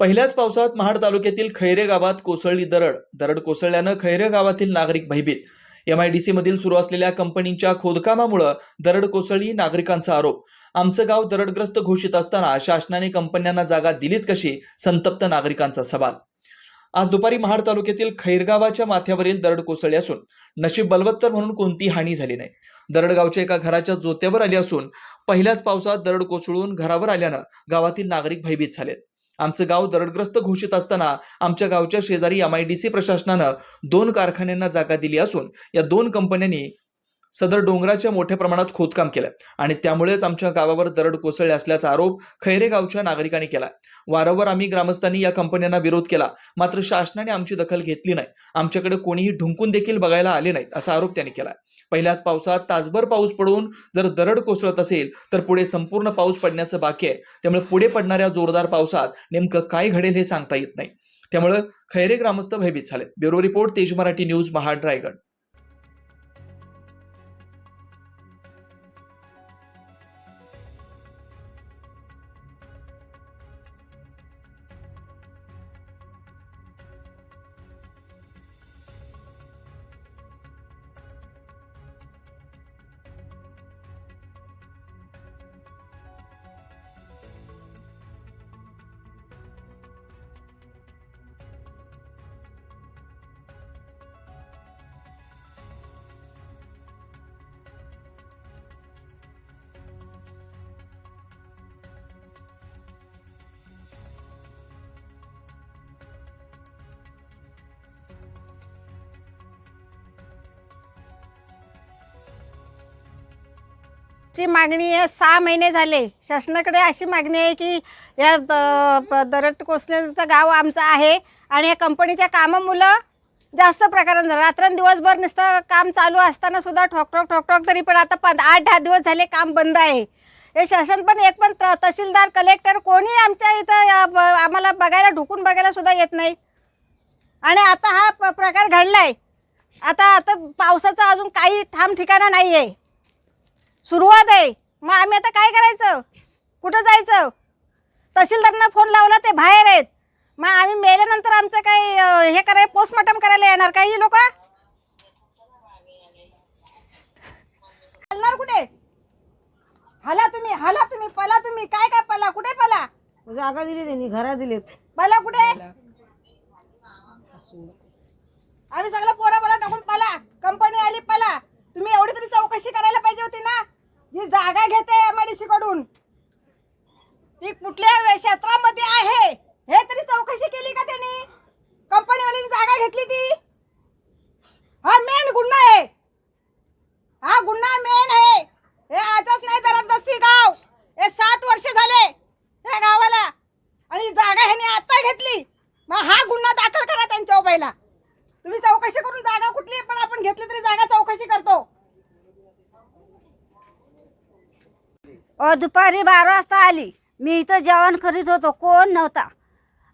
पहिल्याच पावसात महाड तालुक्यातील खैरे गावात कोसळली दरड. दरड कोसळल्यानं खैरे गावातील नागरिक भयभीत. एम आय डी मधील सुरू असलेल्या कंपनीच्या खोदकामामुळं दरड कोसळली नागरिकांचा आरोप. आमचं गाव दरडग्रस्त घोषित असताना शासनाने कंपन्यांना जागा दिलीच कशी? संतप्त नागरिकांचा सवाल. आज दुपारी महाड तालुक्यातील खैरगावाच्या माथ्यावरील दरड कोसळली असून नशीब बलवत्तर म्हणून कोणती हानी झाली नाही. दरडगावच्या एका घराच्या जोत्यावर आली असून पहिल्याच पावसात दरड कोसळून घरावर आल्यानं गावातील नागरिक भयभीत झालेत. आमचं गाव दरडग्रस्त घोषित असताना आमच्या गावच्या शेजारी एम आय डी सी प्रशासनानं दोन कारखान्यांना जागा दिली असून या दोन कंपन्यांनी सदर डोंगराच्या मोठ्या प्रमाणात खोदकाम केलं आणि त्यामुळेच आमच्या गावावर दरड कोसळले असल्याचा आरोप खैरे गावच्या नागरिकांनी केला. वारंवार आम्ही ग्रामस्थांनी या कंपन्यांना विरोध केला मात्र शासनाने आमची दखल घेतली नाही. आमच्याकडे कोणीही ढुंकून देखील बघायला आले नाहीत असा आरोप त्यांनी केला. पहिल्याच पावसात तासभर पाऊस पडून जर दरड कोसळत असेल तर पुढे संपूर्ण पाऊस पडण्याचं बाकी आहे. त्यामुळे पुढे पडणाऱ्या जोरदार पावसात नेमकं काय घडेल हे सांगता येत नाही. त्यामुळे खैरे ग्रामस्थ भयभीत झाले ब्युरो रिपोर्ट तेज मराठी न्यूज महाड रायगड. ची मागणी आहे सहा महिने झाले. शासनाकडे अशी मागणी आहे की या द- प- दरड गाव आमचं आहे आणि या कंपनीच्या कामामुळं जास्त प्रकारात झालं. रात्रंदिवसभर नुसतं काम चालू असताना सुद्धा ठोक ठोक ठोक ठोक तरी पण आता पण आठ दहा दिवस झाले काम बंद आहे. हे शासन पण एक पण त- तहसीलदार कलेक्टर कोणी आमच्या इथं ब- आम्हाला बघायला ढुकून बघायला सुद्धा येत नाही. आणि आता हा प- प्रकार आहे आता आता पावसाचा अजून काही ठाम ठिकाणा नाही आहे सुरुवात आहे. मग आम्ही आता काय करायचं? कुठं जायचं? तहसीलदारांना फोन लावला ते बाहेर आहेत. मग आम्ही मेल्यानंतर आमचं काय अं, हे कराय पोस्टमॉर्टम करायला येणार काही लोक? हलणार कुठे? हला तुम्ही हला तुम्ही पला तुम्ही. काय काय पला? कुठे पला? जागा दिली त्यांनी घरा दिलेत. पला कुठे? आम्ही सगळं पोरा पोरा टाकून पला. कंपनी आली पला. तुम्ही एवढी तरी चौकशी करायला पाहिजे होती ना? ही जागा घेते एमआयडीसी कडून. ती कुठल्या क्षेत्रामध्ये आहे? हे तरी चौकशी केली का त्यांनी? कंपनीवाली जागा घेतली ती? हा मेन गुन्हा आहे. हा गुन्हा मेन आहे. हे आजच नाही जबरदस्ती गाव. हे सात वर्ष झाले या गावाला. आणि जागा ह्याने आता घेतली. मग हा गुन्हा दाखल करा त्यांच्या पहिला. तुम्ही चौकशी करून जागा कुठली पण आपण घेतली तरी जागा चौकशी करतो. अ दुपारी बारा वाजता आली. मी इथं जेवण करीत होतो. कोण नव्हता.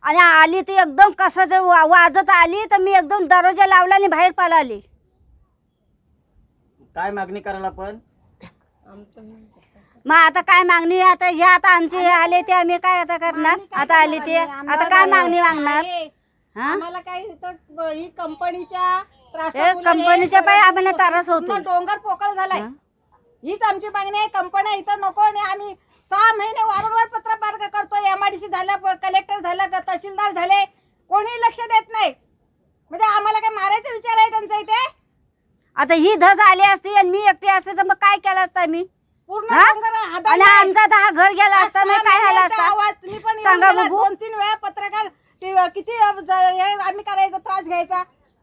आणि आली ती एकदम कसं ते वा- वाजत आली तर मी एकदम दरवाजा लावला आणि बाहेर पळाली. काय मागणी करायला पण मग आता काय मागणी आहे? आता हे आता आमचे हे आले ते आम्ही काय आता करणार? आता आली ते. आता काय मागणी मागणार? हा आम्हाला काय इथं ब- ही कंपनीच्या हे त्रासामुळे कंपनीच्या पायी आम्हाला त्रास होतो पूर्ण डोंगर पोकळ झालाय. हीच आमची मागणी आहे. कंपन्या इथं नको आणि आम्ही सहा महिने वारंवार पत्र पार्क करतो एमआयडीसी झालं कलेक्टर झालं तहसीलदार झाले. कोणी लक्ष देत नाही. म्हणजे आम्हाला काय मारायचा विचार आहे त्यांचा इथे? आता ही धज आली असती आणि मी एकटी असते तर मग काय केलं असतं मी पूर्ण आणि. आमचा तर हा घर गेला असता नाही काय झालं असता? आवाज तुम्ही पण सांगा. दोन तीन वेळा पत्रकार किती हे आम्ही करायचा त्रास घ्यायचा.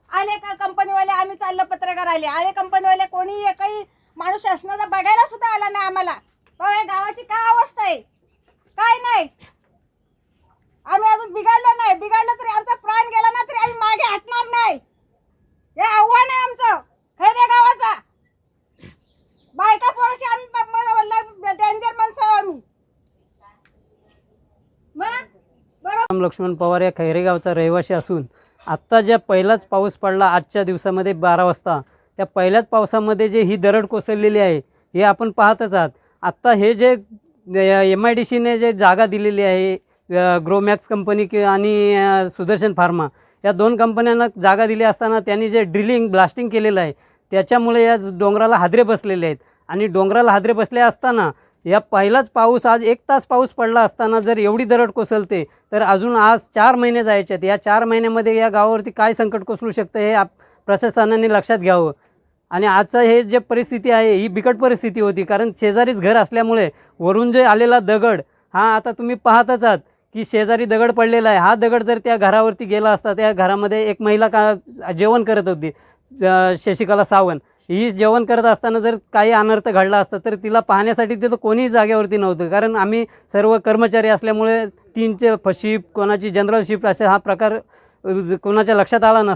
आले का कंपनीवाले आम्ही चाललो पत्रकार आले आले कंपनीवाले कोणी एकही माणूस शासनाचा बघायला सुद्धा आला नाही आम्हाला. पण या गावाची काय अवस्था आहे? काय नाही. आम्ही अजून बिघडलो नाही. बिघडलं तरी आमचा प्राण गेला ना तरी आम्ही मागे हटणार नाही. हे आव्हान आहे आमचं. खैरे गावाचा. बायका पोराशी आम्ही डेंजर माणसं आम्ही. मग? लक्ष्मण पवार या खैरेगावचा रहिवासी असून आत्ता ज्या पहिलाच पाऊस पडला आजच्या दिवसामध्ये बारा वाजता त्या पहिल्याच पावसामध्ये जे ही दरड कोसळलेली आहे हे आपण पाहतच आहात. आत्ता हे जे एम आय डी सीने जे जागा दिलेली आहे ग्रोमॅक्स कंपनी कि आणि सुदर्शन फार्मा या दोन कंपन्यांना जागा दिली असताना त्यांनी जे ड्रिलिंग ब्लास्टिंग केलेलं आहे त्याच्यामुळे या डोंगराला हादरे बसलेले आहेत. आणि डोंगराला हादरे बसले असताना या पहिलाच पाऊस आज एक तास पाऊस पडला असताना जर एवढी दरड कोसळते तर अजून आज चार महिने जायचे आहेत. या चार महिन्यामध्ये या गावावरती काय संकट कोसळू शकतं हे आप प्रशासनाने लक्षात घ्यावं. आणि आजचं हे जे परिस्थिती आहे ही बिकट परिस्थिती होती. कारण शेजारीच घर असल्यामुळे वरून जे आलेला दगड हा आता तुम्ही पाहतच आहात की शेजारी दगड पडलेला आहे. हा दगड जर त्या घरावरती गेला असता त्या घरामध्ये एक महिला का जेवण करत होती शशिकला सावंत. ही जेवण करत असताना जर काही अनर्थ घडला असता तर तिला पाहण्यासाठी तिथं कोणीही जागेवरती नव्हतं. कारण आम्ही सर्व कर्मचारी असल्यामुळे तीनचे शिफ्ट कोणाची जनरल शिफ्ट असे हा प्रकार कोणाच्या लक्षात आला नसता.